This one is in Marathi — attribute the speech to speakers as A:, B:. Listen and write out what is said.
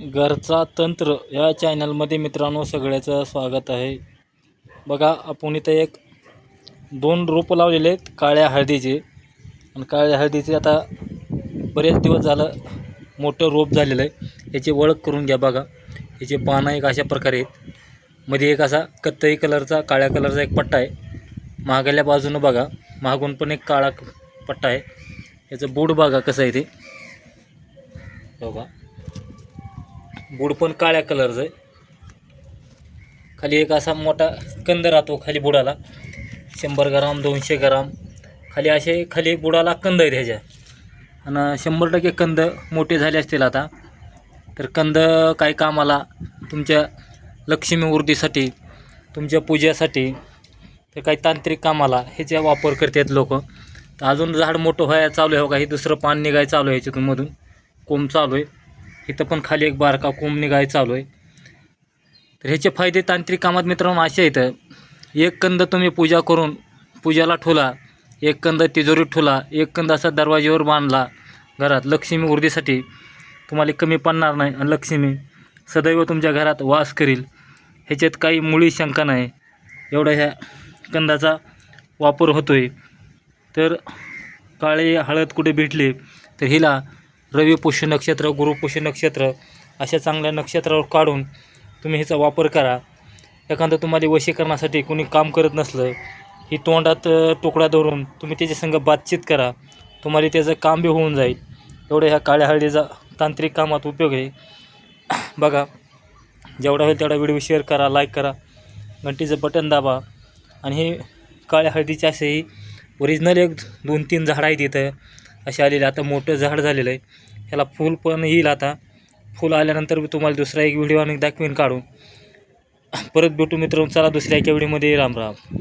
A: घरचा तंत्र या चॅनलमध्ये मित्रांनो सगळ्याचं स्वागत आहे. बघा आपण इथं एक दोन रोपं लावलेले आहेत काळ्या हळदीचे. आणि काळ्या हळदीचे आता बरेच दिवस झालं मोठं रोप झालेलं आहे. याची ओळख करून घ्या बघा. याचे पानं एक अशा प्रकारे आहेत. मध्ये एक असा कत्तई कलरचा काळ्या कलरचा एक पट्टा आहे. मागल्या बाजूनं बघा मागून पण एक काळा पट्टा आहे. याचं बूड बघा कसं आहे ते. बघा. बूड पण काळ्या कलरचं आहे. खाली एक असा मोठा कंद राहतो खाली बुडाला. शंभर ग्राम दोनशे ग्राम. खाली असे खाली बुडाला कंद आहेत ह्याच्या आणि शंभर टक्के कंद मोठे झाले असतील आता. तर कंद काही कामाला? तुमच्या लक्ष्मी वृद्धीसाठी तुमच्या पूजेसाठी तर काही तांत्रिक कामाला ह्याचा वापर करतात लोक. तर अजून झाड मोठं व्हायला चालू आहे हो का? हे दुसरं पान निघाय चालू आहे ह्याच्यातून मधून. कोंब चालू आहे. इथं पण खाली एक बारका कोंब निघाय चालू आहे. तर ह्याचे फायदे तांत्रिक कामात मित्रांनो असे आहेत. एक कंद तुम्ही पूजा करून पूजाला ठोला एक कंद तिजोरीत ठोला एक कंद असा दरवाजेवर बांधला घरात लक्ष्मी ऊर्जेसाठी तुम्हाला कमी पडणार नाही. आणि लक्ष्मी सदैव तुमच्या घरात वास करील. ह्याच्यात काही मुळी शंका नाही. एवढा ह्या कंदाचा वापर होतो आहे तर काळे हळद कुठे भेटले? तर हिला रवी पुष्य नक्षत्र गुरुपुष्य नक्षत्र अशा चांगल्या नक्षत्रावर काढून तुम्ही ह्याचा वापर करा. एखादं तुम्हाला वशीकरणासाठी कोणी काम करत नसलं ही तोंडात तुकडा धरून तुम्ही त्याच्यासंग बातचीत करा. तुम्हाला त्याचं काम बी होऊन जाईल. एवढं ह्या काळ्या हळदीचा तांत्रिक कामात उपयोग आहे. बघा जेवढा होईल तेवढा व्हिडिओ शेअर करा लाईक करा घंटीचं बटन दाबा. आणि हे काळ्या हळदीचे असेही ओरिजिनल एक दोन तीन झाडं आहेत इथं. असे आलेले आता मोठं झाड झालेलं आहे. ह्याला फूल पण येईल आता. फूल आल्यानंतर मी तुम्हाला दुसरा एक व्हिडिओ आणि दाखवीन काढून. परत भेटू मित्रांनो. चला दुसऱ्या एका व्हिडिओमध्ये. राम राम.